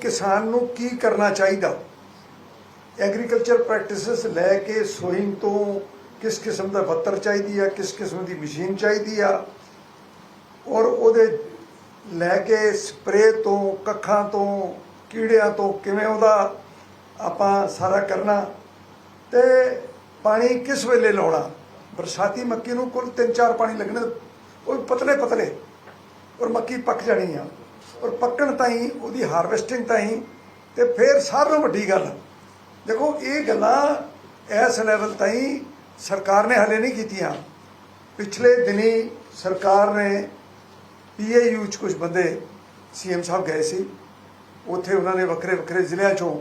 ਕਿਸਾਨ ਨੂੰ ਕੀ ਕਰਨਾ ਚਾਹੀਦਾ? ਐਗਰੀਕਲਚਰ ਪ੍ਰੈਕਟਿਸਿਸ ਲੈ ਕੇ ਸੋਇੰਗ ਤੋਂ ਕਿਸ ਕਿਸਮ ਦਾ ਬੱਤਰ ਚਾਹੀਦੀ ਆ, ਕਿਸ ਕਿਸਮ ਦੀ ਮਸ਼ੀਨ ਚਾਹੀਦੀ ਆ, ਔਰ ਉਹਦੇ ਲੈ ਕੇ ਸਪਰੇ ਤੋਂ, ਕੱਖਾਂ ਤੋਂ, ਕੀੜਿਆਂ ਤੋਂ ਕਿਵੇਂ ਉਹਦਾ ਆਪਾਂ ਸਾਰਾ ਕਰਨਾ ਤੇ ਪਾਣੀ ਕਿਸ ਵੇਲੇ ਲਾਉਣਾ? ਬਰਸਾਤੀ ਮੱਕੀ ਨੂੰ ਕੁੱਲ 3-4 ਪਾਣੀ ਲੱਗਣੇ, ਉਹ ਪਤਲੇ ਪਤਲੇ ਔਰ ਮੱਕੀ ਪੱਕ ਜਾਣੀ ਆ। ਔਰ ਪੱਕਣ ਤਾਈਂ, ਉਹਦੀ ਹਾਰਵੈਸਟਿੰਗ ਤਾਈਂ, ਤੇ ਫਿਰ ਸਾਰਿਆਂ ਨਾਲੋਂ ਵੱਡੀ ਗੱਲ, ਦੇਖੋ ਇਹ ਗੱਲਾਂ ਇਸ ਲੈਵਲ ਤਾਈਂ ਸਰਕਾਰ ਨੇ ਹਲੇ ਨਹੀਂ ਕੀਤੀਆਂ। ਪਿਛਲੇ ਦਿਨੀ ਸਰਕਾਰ ਨੇ ਪੀਏਯੂ ਚ ਕੁਝ ਬੰਦੇ ਸੀਐਮ ਸਾਹਿਬ ਗਏ ਸੀ। ਉੱਥੇ ਉਹਨਾਂ ਨੇ ਵੱਖਰੇ ਵੱਖਰੇ ਜ਼ਿਲ੍ਹਿਆਂ ਚੋਂ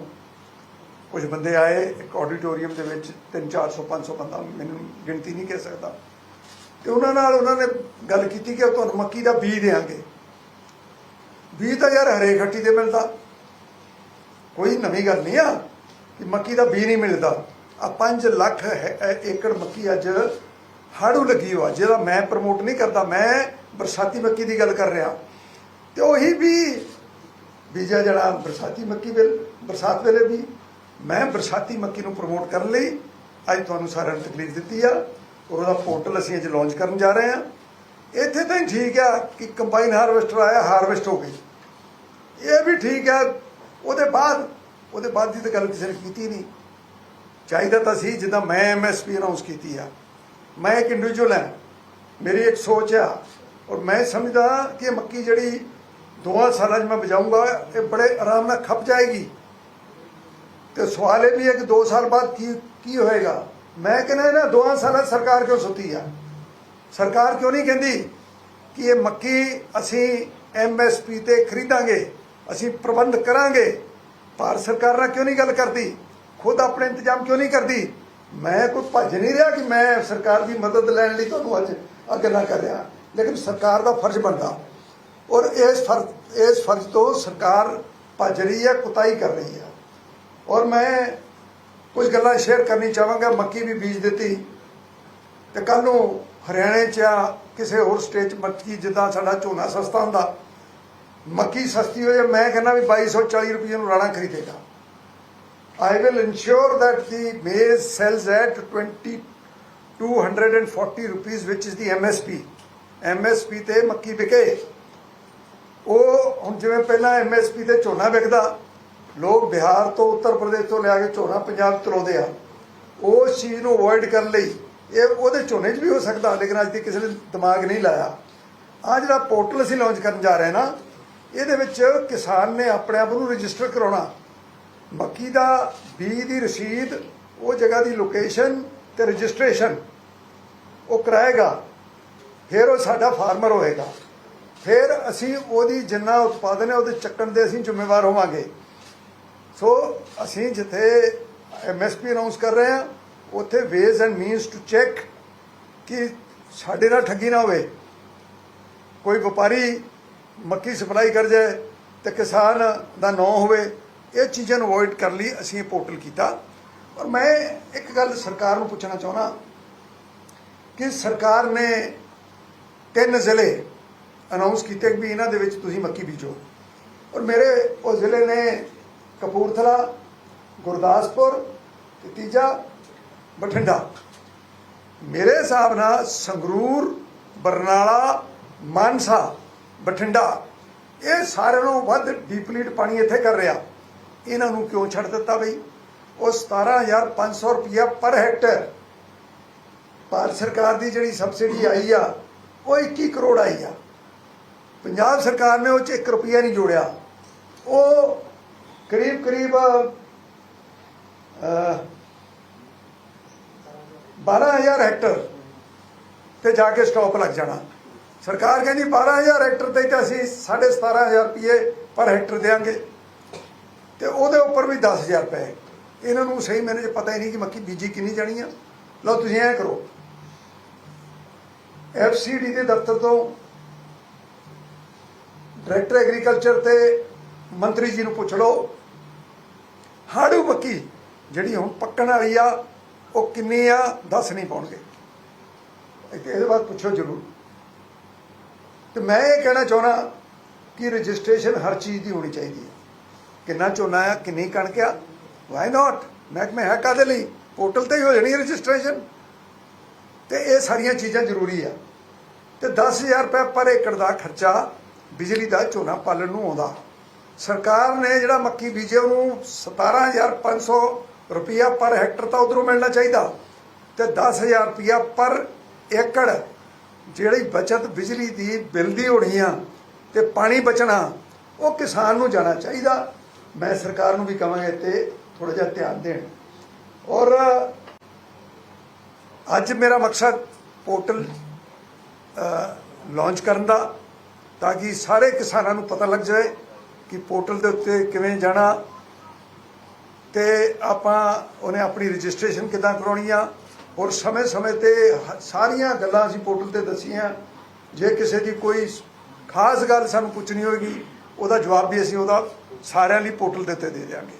ਕੁਝ ਬੰਦੇ ਆਏ, ਇੱਕ ਆਡੀਟੋਰੀਅਮ ਦੇ ਵਿੱਚ 3 400 500 ਬੰਦਾ, ਮੈਨੂੰ ਗਿਣਤੀ ਨਹੀਂ ਕਹਿ ਸਕਦਾ। ਤੇ ਉਹਨਾਂ ਨਾਲ ਉਹਨਾਂ ਨੇ ਗੱਲ ਕੀਤੀ ਕਿ ਤੁਹਾਨੂੰ ਮੱਕੀ ਦਾ ਬੀਜ ਦੇਾਂਗੇ ਬੀਜ ਤਾਂ ਯਾਰ ਹਰੇ ਖੱਟੀ ਤੇ ਮਿਲਦਾ। ਕੋਈ ਨਵੀਂ ਗੱਲ ਨਹੀਂ ਆ ਕਿ ਮੱਕੀ ਦਾ ਬੀਜ ਨਹੀਂ ਮਿਲਦਾ। ਆ 5 ਲੱਖ ਏਕੜ ਮੱਕੀ ਅੱਜ ਹਾੜੂ ਲੱਗੀ ਹੋਆ ਜਿਹਦਾ ਮੈਂ ਪ੍ਰਮੋਟ ਨਹੀਂ ਕਰਦਾ, ਮੈਂ ਬਰਸਾਤੀ ਮੱਕੀ ਦੀ ਗੱਲ ਕਰ ਰਿਹਾ। ਤੇ ਉਹੀ ਵੀ ਬੀਜਾ ਜਿਹੜਾ ਬਰਸਾਤੀ ਮੱਕੀ ਵੇਲੇ ਬਰਸਾਤ ਵੇਲੇ ਵੀ ਮੈਂ ਬਰਸਾਤੀ ਮੱਕੀ ਨੂੰ ਪ੍ਰਮੋਟ ਕਰਨ ਲਈ ਅੱਜ ਤੁਹਾਨੂੰ ਸਾਰਿਆਂ ਨੂੰ ਤਕਲੀਫ ਦਿੱਤੀ ਆ। ਔਰ ਉਹਦਾ ਪੋਰਟਲ ਅਸੀਂ ਅੱਜ ਲਾਂਚ ਕਰਨ ਜਾ ਰਹੇ ਹਾਂ ਇੱਥੇ ਤਾਂ ਹੀ ਠੀਕ ਆ ਕਿ ਕੰਬਾਈਨ ਹਾਰਵੈਸਟਰ ਆਇਆ, ਹਾਰਵੈਸਟ ਹੋ ਗਈ। ਇਹ ਵੀ ਠੀਕ ਆ, ਉਹਦੇ ਬਾਅਦ ਉਹਦੇ ਬਾਅਦ ਦੀ ਤਾਂ ਗੱਲ ਕਿਸੇ ਨੇ ਕੀਤੀ ਨਹੀਂ। ਚਾਹੀਦਾ ਤਾਂ ਸੀ, ਜਿੱਦਾਂ ਮੈਂ ਐਮਐਸਪੀ ਅਨਾਉਂਸ ਕੀਤੀ ਆ। ਮੈਂ ਇੱਕ ਇੰਡੀਵਿਜੂਅਲ ਹਾਂ ਮੇਰੀ ਇੱਕ ਸੋਚ ਆ, ਔਰ ਮੈਂ ਸਮਝਦਾ ਕਿ ਇਹ ਮੱਕੀ ਜਿਹੜੀ ਦੋਆਂ ਸਾਲਾਂ 'ਚ ਮੈਂ ਬਜਾਊਂਗਾ ਇਹ ਬੜੇ ਆਰਾਮ ਨਾਲ ਖੱਪ ਜਾਏਗੀ। ਤੇ ਸਵਾਲ ਇਹ ਵੀ ਹੈ ਕਿ 2 ਸਾਲ ਬਾਅਦ ਕੀ ਕੀ ਹੋਏਗਾ? ਮੈਂ ਕਹਿੰਦਾ ਇਹਨਾਂ ਦੋਆਂ ਸਾਲਾਂ 'ਚ ਸਰਕਾਰ ਕਿਉਂ ਸੁੱਤੀ ਆ? ਸਰਕਾਰ ਕਿਉਂ ਨਹੀਂ ਕਹਿੰਦੀ ਕਿ ਇਹ ਮੱਕੀ ਅਸੀਂ ਐਮਐਸਪੀ ਤੇ ਖਰੀਦਾਂਗੇ, ਅਸੀਂ ਪ੍ਰਬੰਧ ਕਰਾਂਗੇ? ਭਾਰਤ ਸਰਕਾਰ ਨਾਲ ਕਿਉਂ ਨਹੀਂ ਗੱਲ ਕਰਦੀ? ਖੁਦ ਆਪਣੇ ਇੰਤਜ਼ਾਮ ਕਿਉਂ ਨਹੀਂ ਕਰਦੀ? ਮੈਂ ਕੋਈ ਭੱਜ ਨਹੀਂ ਰਿਹਾ ਕਿ ਮੈਂ ਸਰਕਾਰ ਦੀ ਮਦਦ ਲੈਣ ਲਈ ਤੁਹਾਨੂੰ ਅੱਜ ਅੱਗੇ ਨਾ ਕਰ ਰਿਹਾ। ਲੇਕਿਨ ਸਰਕਾਰ ਦਾ ਫਰਜ਼ ਬਣਦਾ। ਔਰ ਇਸ ਫਰਜ਼ ਇਸ ਫਰਜ਼ ਤੋਂ ਸਰਕਾਰ ਭੱਜ ਰਹੀ ਹੈ, ਕੁਤਾਈ ਕਰ ਰਹੀ ਹੈ। ਔਰ ਮੈਂ ਕੁਝ ਗੱਲਾਂ ਸ਼ੇਅਰ ਕਰਨੀ ਚਾਹਾਂਗਾ। ਮੱਕੀ ਵੀ ਬੀਜ ਦਿੱਤੀ। ਤੇ ਕੱਲ ਨੂੰ ਹਰਿਆਣੇ 'ਚ ਆ ਕਿਸੇ ਹੋਰ ਸਟੇਟ 'ਚ ਮੱਕੀ ਜਿੱਦਾਂ ਸਾਡਾ ਝੋਨਾ ਸਸਤਾ ਹੁੰਦਾ, ਮੱਕੀ ਸਸਤੀ ਹੋ ਜਾਏ ਮੈਂ ਕਹਿੰਦਾ ਵੀ 2240 ਰੁਪਏ ਨੂੰ Rana ਖਰੀਦੇਗਾ। I will ensure that the maize sells at 2240 rupees, which is the MSP MSP ਤੇ ਮੱਕੀ ਵਿਕੇ। ਉਹ ਹੁਣ ਜਿਵੇਂ ਪਹਿਲਾਂ MSP ਤੇ ਝੋਨਾ ਵਿਕਦਾ, ਲੋਕ ਬਿਹਾਰ ਤੋਂ ਉੱਤਰ ਪ੍ਰਦੇਸ਼ ਤੋਂ ਲਿਆ ਕੇ ਝੋਨਾ ਪੰਜਾਬ 'ਚ ਚਲਾਉਂਦੇ ਆ। ਉਸ ਚੀਜ਼ ਨੂੰ ਅਵੋਇਡ ਕਰਨ ਲਈ ਇਹ ਉਹਦੇ ਝੋਨੇ 'ਚ ਵੀ ਹੋ ਸਕਦਾ, ਲੇਕਿਨ ਅੱਜ ਤੱਕ ਕਿਸੇ ਨੇ ਦਿਮਾਗ ਨਹੀਂ ਲਾਇਆ। ਆ ਜਿਹੜਾ ਪੋਰਟਲ ਅਸੀਂ ਲਾਂਚ ਕਰਨ ਜਾ ਰਹੇ ਨਾ, ਇਹਦੇ ਵਿੱਚ ਕਿਸਾਨ ਨੇ ਆਪਣੇ ਆਪ ਨੂੰ ਰਜਿਸਟਰ ਕਰਾਉਣਾ। ਮੱਕੀ ਦਾ ਬੀਜ ਦੀ ਰਸੀਦ, ਉਹ ਜਗ੍ਹਾ ਦੀ ਲੋਕੇਸ਼ਨ ਤੇ ਰਜਿਸਟ੍ਰੇਸ਼ਨ ਉਹ ਕਰਾਏਗਾ। ਫਿਰ ਉਹ ਸਾਡਾ ਫਾਰਮਰ ਹੋਏਗਾ। ਫਿਰ ਅਸੀਂ ਉਹਦੀ ਜਿੰਨਾ ਉਤਪਾਦਨ ਹੈ, ਉਹਦੇ ਚੱਕਣ ਦੇ ਅਸੀਂ ਜ਼ਿੰਮੇਵਾਰ ਹੋਵਾਂਗੇ। ਸੋ ਅਸੀਂ ਜਿੱਥੇ ਐਮਐਸਪੀ ਅਨਾਉਂਸ ਕਰ ਰਹੇ ਹਾਂ ਉੱਥੇ ways and means to check ਕਿ ਸਾਡੇ ਨਾਲ ਠੱਗੀ ਨਾ ਹੋਵੇ। ਕੋਈ ਵਪਾਰੀ ਮੱਕੀ ਸਪਲਾਈ ਕਰ ਜਾਏ ਤੇ ਕਿਸਾਨ ਦਾ ਨਾਂ ਹੋਵੇ, ਇਹ ਚੀਜ਼ਾਂ ਨੂੰ ਅਵੋਇਡ ਕਰਨ ਲਈ ਅਸੀਂ ਇਹ ਪੋਰਟਲ ਕੀਤਾ। ਔਰ ਮੈਂ ਇੱਕ ਗੱਲ ਸਰਕਾਰ ਨੂੰ ਪੁੱਛਣਾ ਚਾਹੁੰਦਾ ਕਿ ਸਰਕਾਰ ਨੇ ਤਿੰਨ ਜ਼ਿਲ੍ਹੇ ਅਨਾਉਂਸ ਕੀਤੇ ਵੀ ਇਹਨਾਂ ਦੇ ਵਿੱਚ ਤੁਸੀਂ ਮੱਕੀ ਬੀਜੋ। ਔਰ ਮੇਰੇ ਉਹ ਜ਼ਿਲ੍ਹੇ ਨੇ ਕਪੂਰਥਲਾ, ਗੁਰਦਾਸਪੁਰ ਤੇ ਤੀਜਾ ਬਠਿੰਡਾ। ਮੇਰੇ ਹਿਸਾਬ ਨਾਲ ਸੰਗਰੂਰ, ਬਰਨਾਲਾ, ਮਾਨਸਾ, ਬਠਿੰਡਾ, ਇਹ ਸਾਰਿਆਂ ਨਾਲੋਂ ਵੱਧ ਡੀਪਲੀਟ ਪਾਣੀ ਇੱਥੇ ਕਰ ਰਿਹਾ। ਇਹਨਾਂ ਨੂੰ ਕਿਉਂ ਛੱਡ ਦਿੱਤਾ ਬਈ? ਉਹ 17500 ਰੁਪਇਆ ਪਰ ਹੈਕਟਰ ਭਾਰਤ ਸਰਕਾਰ ਦੀ ਜਿਹੜੀ ਸਬਸਿਡੀ ਆਈ ਆ, ਉਹ 21 ਕਰੋੜ ਆਈ ਆ। ਪੰਜਾਬ ਸਰਕਾਰ ਨੇ ਉਹ ਚ 1 ਰੁਪਿਆ ਨਹੀਂ ਜੋੜਿਆ। ਉਹ ਕਰੀਬ ਕਰੀਬ 12000 ਹੈਕਟਰ ਤੇ ਜਾ ਕੇ ਸਟਾਪ ਲੱਗ ਜਾਣਾ। ਸਰਕਾਰ ਕਹਿੰਦੀ 12000 ਹੈਕਟਰ ਤੇ ਤਾਂ ਅਸੀਂ 17500 ਰੁਪਏ ਪਰ ਹੈਕਟਰ ਦੇਾਂਗੇ ਤੇ ਉਹਦੇ ਉੱਪਰ ਵੀ 10000 ਰੁਪਏ ਇਹਨਾਂ ਨੂੰ ਸਹੀ ਮੈਨੂੰ ਜੇ ਪਤਾ ਹੀ ਨਹੀਂ ਕਿ ਮੱਕੀ ਬੀਜੀ ਕਿੰਨੀ ਜਾਣੀ ਆ। ਲਓ ਤੁਸੀਂ ਐਂ ਕਰੋ। ਐਫਸੀਡੀ ਦੇ ਦਫ਼ਤਰ ਤੋਂ ਡਾਇਰੈਕਟਰ ਐਗਰੀਕਲਚਰ ਤੇ ਮੰਤਰੀ ਜੀ ਨੂੰ ਪੁੱਛ ਲਓ। ਹਾੜੂ ਮੱਕੀ ਜਿਹੜੀ ਹੁਣ ਪੱਕਣ ਵਾਲੀ ਆ ਉਹ ਕਿੰਨੀ ਆ ਦੱਸ ਨਹੀਂ ਪਾਉਣਗੇ। ਇਹਦੇ ਬਾਅਦ ਪੁੱਛੋ ਜ਼ਰੂਰ। ਤੇ ਮੈਂ ਇਹ ਕਹਿਣਾ ਚਾਹੁੰਦਾ ਕਿ ਰਜਿਸਟ੍ਰੇਸ਼ਨ ਹਰ ਚੀਜ਼ ਦੀ ਹੋਣੀ ਚਾਹੀਦੀ ਹੈ। ਕਿੰਨਾ ਝੋਨਾ ਆ, ਕਿੰਨੀ ਕਣਕ ਆ ਵਾਈ ਨਾਟ ਮਹਿਕਮੇ ਹੈ ਕਾਦੇ ਲਈ? ਪੋਰਟਲ ਤੇ ਹੀ ਹੋ ਜਾਣੀ ਰਜਿਸਟ੍ਰੇਸ਼ਨ। ਤੇ ਇਹ ਸਾਰੀਆਂ ਚੀਜ਼ਾਂ ਜ਼ਰੂਰੀ ਆ। ਤੇ 10000 ਰੁਪਏ ਪਰ ਏਕੜ ਦਾ ਖਰਚਾ ਬਿਜਲੀ ਦਾ ਝੋਨਾ ਪਾਲਣ ਨੂੰ ਆਉਂਦਾ। ਸਰਕਾਰ ਨੇ ਜਿਹੜਾ ਮੱਕੀ ਬੀਜੇ ਉਹਨੂੰ 17500 ਰੁਪਇਆ ਪਰ ਹੈਕਟਰ ਤਾਂ ਉਧਰੋਂ ਮਿਲਣਾ ਚਾਹੀਦਾ। ਤੇ 10000 ਰੁਪਇਆ ਪਰ ਏਕੜ ਜਿਹੜੀ ਬਚਤ ਬਿਜਲੀ ਦੀ, ਬਿੱਲ ਦੀ ਹੋਣੀ ਆ ਤੇ ਪਾਣੀ ਬਚਣਾ, ਉਹ ਕਿਸਾਨ ਨੂੰ ਜਾਣਾ ਚਾਹੀਦਾ। ਮੈਂ ਸਰਕਾਰ ਨੂੰ ਵੀ ਕਹਾਂਗਾ ਤੇ ਥੋੜਾ ਜਿਹਾ ਧਿਆਨ ਦੇਣ। ਔਰ ਅੱਜ ਮੇਰਾ ਮਕਸਦ ਪੋਰਟਲ ਲਾਂਚ ਕਰਨ ਦਾ, ਤਾਂ ਕਿ ਸਾਰੇ ਕਿਸਾਨਾਂ ਨੂੰ ਪਤਾ ਲੱਗ ਜਾਵੇ ਕਿ ਪੋਰਟਲ ਦੇ ਉੱਤੇ ਕਿਵੇਂ ਜਾਣਾ ਤੇ ਆਪਾਂ ਉਹਨੇ ਆਪਣੀ ਰਜਿਸਟ੍ਰੇਸ਼ਨ ਕਿਦਾਂ ਕਰਾਉਣੀ ਆ ਔਰ ਸਮੇਂ-ਸਮੇਂ ਤੇ ਹ- ਸਾਰੀਆਂ ਗੱਲਾਂ ਅਸੀਂ ਪੋਰਟਲ ਤੇ ਦੱਸੀਆਂ। ਜੇ ਕਿਸੇ ਦੀ ਕੋਈ ਖਾਸ ਗੱਲ ਸਾਨੂੰ ਪੁੱਛਣੀ ਹੋਏਗੀ, ਉਹਦਾ ਜਵਾਬ ਵੀ ਅਸੀਂ ਉਹਦਾ ਸਾਰਿਆਂ ਲਈ ਪੋਰਟਲ ਦੇ ਉੱਤੇ ਦੇ ਦਿਆਂਗੇ।